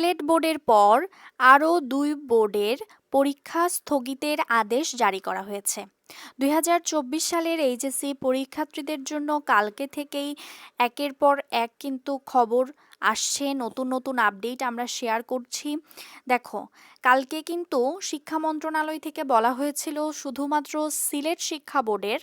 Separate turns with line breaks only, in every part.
সিলেট বোর্ডের পর আরও দুই বোর্ডের পরীক্ষা স্থগিতের আদেশ জারি করা হয়েছে দুই সালের এইচএসসি পরীক্ষার্থীদের জন্য কালকে থেকেই একের পর এক কিন্তু খবর আসছে নতুন নতুন আপডেট আমরা শেয়ার করছি দেখো কালকে কিন্তু শিক্ষা মন্ত্রণালয় থেকে বলা হয়েছিল শুধুমাত্র সিলেট শিক্ষা বোর্ডের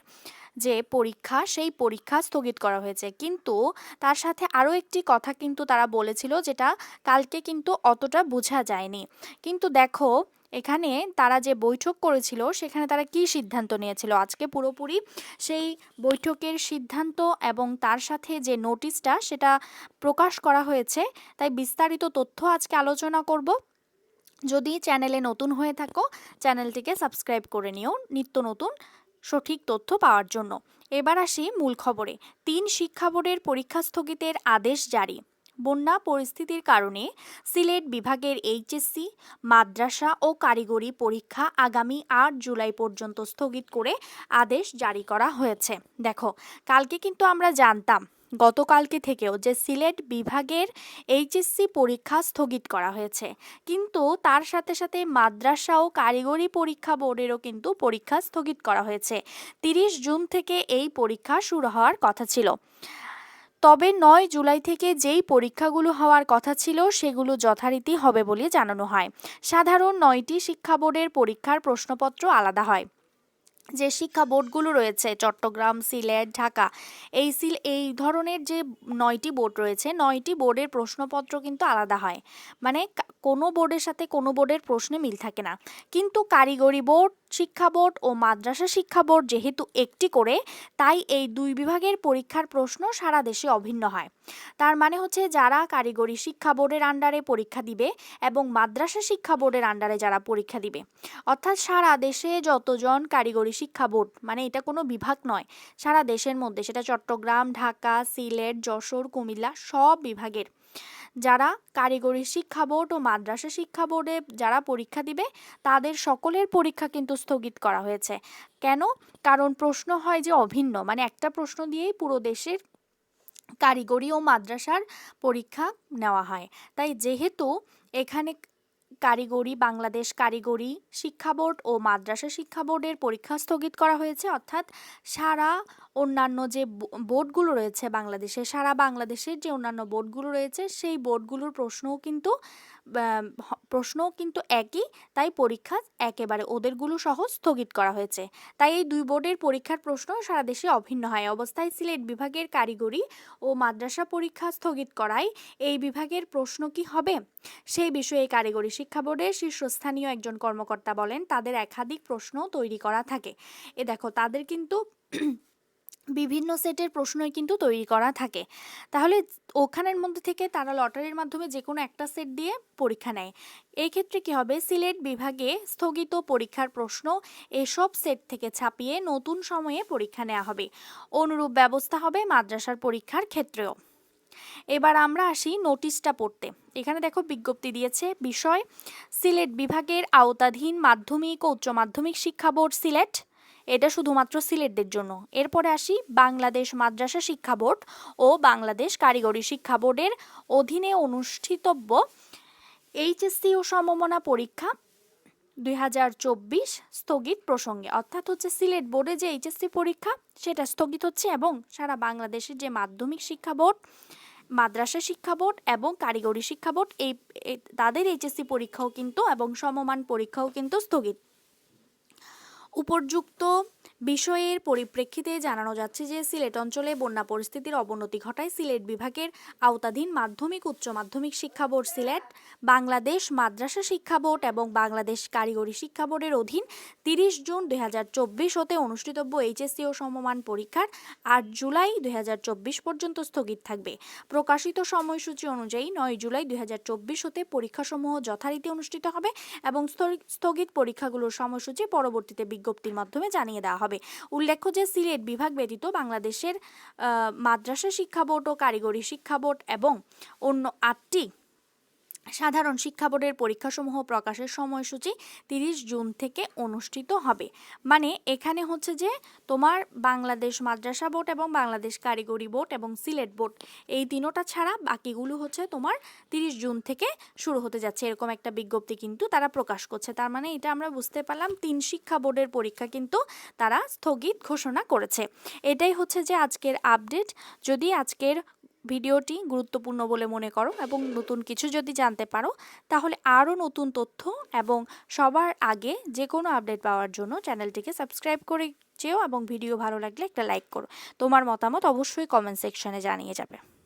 যে পরীক্ষা সেই পরীক্ষা স্থগিত করা হয়েছে কিন্তু তার সাথে আরও একটি কথা কিন্তু তারা বলেছিল যেটা কালকে কিন্তু অতটা বোঝা যায়নি কিন্তু দেখো এখানে তারা যে বৈঠক করেছিল সেখানে তারা কি সিদ্ধান্ত নিয়েছিল আজকে পুরোপুরি সেই বৈঠকের সিদ্ধান্ত এবং তার সাথে যে নোটিশটা সেটা প্রকাশ করা হয়েছে তাই বিস্তারিত তথ্য আজকে আলোচনা করব যদি চ্যানেলে নতুন হয়ে থাকো চ্যানেলটিকে সাবস্ক্রাইব করে নিও নিত্য নতুন সঠিক তথ্য পাওয়ার জন্য এবার আসি মূল খবরে তিন শিক্ষা বোর্ডের পরীক্ষা স্থগিতের আদেশ জারি বন্যা পরিস্থিতির কারণে সিলেট বিভাগের এইচএসসি মাদ্রাসা ও কারিগরি পরীক্ষা আগামী আট জুলাই পর্যন্ত স্থগিত করে আদেশ জারি করা হয়েছে দেখো কালকে কিন্তু আমরা জানতাম গতকালকে থেকেও যে সিলেট বিভাগের এইচএসসি পরীক্ষা স্থগিত করা হয়েছে কিন্তু তার সাথে সাথে মাদ্রাসা ও কারিগরি পরীক্ষা বোর্ডেরও কিন্তু পরীক্ষা স্থগিত করা হয়েছে তিরিশ জুন থেকে এই পরীক্ষা শুরু হওয়ার কথা ছিল তবে নয় জুলাই থেকে যেই পরীক্ষাগুলো হওয়ার কথা ছিল সেগুলো যথারীতি হবে বলে জানানো হয় সাধারণ নয়টি শিক্ষা বোর্ডের পরীক্ষার প্রশ্নপত্র আলাদা হয় যে শিক্ষা বোর্ডগুলো রয়েছে চট্টগ্রাম সিলেট ঢাকা এই সিল এই ধরনের যে নয়টি বোর্ড রয়েছে নয়টি বোর্ডের প্রশ্নপত্র কিন্তু আলাদা হয় মানে কোনো বোর্ডের সাথে কোনো বোর্ডের প্রশ্নে মিল থাকে না কিন্তু কারিগরি বোর্ড শিক্ষা বোর্ড ও মাদ্রাসা শিক্ষা বোর্ড যেহেতু একটি করে তাই এই দুই বিভাগের পরীক্ষার প্রশ্ন সারা দেশে অভিন্ন হয় তার মানে হচ্ছে যারা কারিগরি শিক্ষা বোর্ডের আন্ডারে পরীক্ষা দিবে এবং মাদ্রাসা শিক্ষা বোর্ডের আন্ডারে যারা পরীক্ষা দিবে অর্থাৎ সারা দেশে যতজন কারিগরি শিক্ষা বোর্ড মানে এটা কোনো বিভাগ নয় সারা দেশের মধ্যে সেটা চট্টগ্রাম ঢাকা সিলেট যশোর কুমিল্লা সব বিভাগের যারা কারিগরি শিক্ষা বোর্ড ও মাদ্রাসা শিক্ষা বোর্ডে যারা পরীক্ষা দিবে তাদের সকলের পরীক্ষা কিন্তু স্থগিত করা হয়েছে কেন কারণ প্রশ্ন হয় যে অভিন্ন মানে একটা প্রশ্ন দিয়েই পুরো দেশের কারিগরি ও মাদ্রাসার পরীক্ষা নেওয়া হয় তাই যেহেতু এখানে কারিগরি বাংলাদেশ কারিগরি শিক্ষা বোর্ড ও মাদ্রাসা শিক্ষা বোর্ডের পরীক্ষা স্থগিত করা হয়েছে অর্থাৎ সারা অন্যান্য যে বোর্ডগুলো রয়েছে বাংলাদেশে সারা বাংলাদেশের যে অন্যান্য বোর্ডগুলো রয়েছে সেই বোর্ডগুলোর প্রশ্নও কিন্তু প্রশ্নও কিন্তু একই তাই পরীক্ষা একেবারে ওদেরগুলো সহ স্থগিত করা হয়েছে তাই এই দুই বোর্ডের পরীক্ষার প্রশ্ন সারা দেশে অভিন্ন হয় অবস্থায় সিলেট বিভাগের কারিগরি ও মাদ্রাসা পরীক্ষা স্থগিত করায় এই বিভাগের প্রশ্ন কি হবে সেই বিষয়ে কারিগরি শিক্ষা বোর্ডের শীর্ষস্থানীয় একজন কর্মকর্তা বলেন তাদের একাধিক প্রশ্ন তৈরি করা থাকে এ দেখো তাদের কিন্তু বিভিন্ন সেটের প্রশ্নই কিন্তু তৈরি করা থাকে তাহলে ওখানের মধ্যে থেকে তারা লটারির মাধ্যমে যে কোনো একটা সেট দিয়ে পরীক্ষা নেয় এই ক্ষেত্রে কি হবে সিলেট বিভাগে স্থগিত পরীক্ষার প্রশ্ন এসব সেট থেকে ছাপিয়ে নতুন সময়ে পরীক্ষা নেওয়া হবে অনুরূপ ব্যবস্থা হবে মাদ্রাসার পরীক্ষার ক্ষেত্রেও এবার আমরা আসি নোটিশটা পড়তে এখানে দেখো বিজ্ঞপ্তি দিয়েছে বিষয় সিলেট বিভাগের আওতাধীন মাধ্যমিক ও উচ্চ মাধ্যমিক শিক্ষা বোর্ড সিলেট এটা শুধুমাত্র সিলেটদের জন্য এরপরে আসি বাংলাদেশ মাদ্রাসা শিক্ষা বোর্ড ও বাংলাদেশ কারিগরি শিক্ষা বোর্ডের অধীনে অনুষ্ঠিতব্য এইচএসসি ও সমমনা পরীক্ষা দুই স্থগিত প্রসঙ্গে অর্থাৎ হচ্ছে সিলেট বোর্ডে যে এইচএসসি পরীক্ষা সেটা স্থগিত হচ্ছে এবং সারা বাংলাদেশের যে মাধ্যমিক শিক্ষা বোর্ড মাদ্রাসা শিক্ষা বোর্ড এবং কারিগরি শিক্ষা বোর্ড এই তাদের এইচএসসি পরীক্ষাও কিন্তু এবং সমমান পরীক্ষাও কিন্তু স্থগিত উপর্যুক্ত বিষয়ের পরিপ্রেক্ষিতে জানানো যাচ্ছে যে সিলেট অঞ্চলে বন্যা পরিস্থিতির অবনতি ঘটায় সিলেট বিভাগের আওতাধীন মাধ্যমিক উচ্চ মাধ্যমিক শিক্ষা বোর্ড সিলেট বাংলাদেশ মাদ্রাসা শিক্ষা বোর্ড এবং বাংলাদেশ কারিগরি শিক্ষা বোর্ডের অধীন তিরিশ জুন দুই হাজার চব্বিশ হতে অনুষ্ঠিতব্য এইচএসসি ও সমমান পরীক্ষার আট জুলাই দুই হাজার চব্বিশ পর্যন্ত স্থগিত থাকবে প্রকাশিত সময়সূচি অনুযায়ী নয় জুলাই দুই হাজার চব্বিশ হতে পরীক্ষাসমূহ যথারীতি অনুষ্ঠিত হবে এবং স্থগিত পরীক্ষাগুলোর সময়সূচি পরবর্তীতে বিজ্ঞপ্তির মাধ্যমে জানিয়ে দেওয়া হবে হবে উল্লেখ্য যে সিলেট বিভাগ ব্যতীত বাংলাদেশের মাদ্রাসা শিক্ষা বোর্ড ও কারিগরি শিক্ষা বোর্ড এবং অন্য আটটি সাধারণ শিক্ষা বোর্ডের পরীক্ষাসমূহ প্রকাশের সময়সূচি তিরিশ জুন থেকে অনুষ্ঠিত হবে মানে এখানে হচ্ছে যে তোমার বাংলাদেশ মাদ্রাসা বোর্ড এবং বাংলাদেশ কারিগরি বোর্ড এবং সিলেট বোর্ড এই তিনোটা ছাড়া বাকিগুলো হচ্ছে তোমার তিরিশ জুন থেকে শুরু হতে যাচ্ছে এরকম একটা বিজ্ঞপ্তি কিন্তু তারা প্রকাশ করছে তার মানে এটা আমরা বুঝতে পারলাম তিন শিক্ষা বোর্ডের পরীক্ষা কিন্তু তারা স্থগিত ঘোষণা করেছে এটাই হচ্ছে যে আজকের আপডেট যদি আজকের ভিডিওটি গুরুত্বপূর্ণ বলে মনে করো এবং নতুন কিছু যদি জানতে পারো তাহলে আরও নতুন তথ্য এবং সবার আগে যে কোনো আপডেট পাওয়ার জন্য চ্যানেলটিকে সাবস্ক্রাইব করে চেও এবং ভিডিও ভালো লাগলে একটা লাইক করো তোমার মতামত অবশ্যই কমেন্ট সেকশনে জানিয়ে যাবে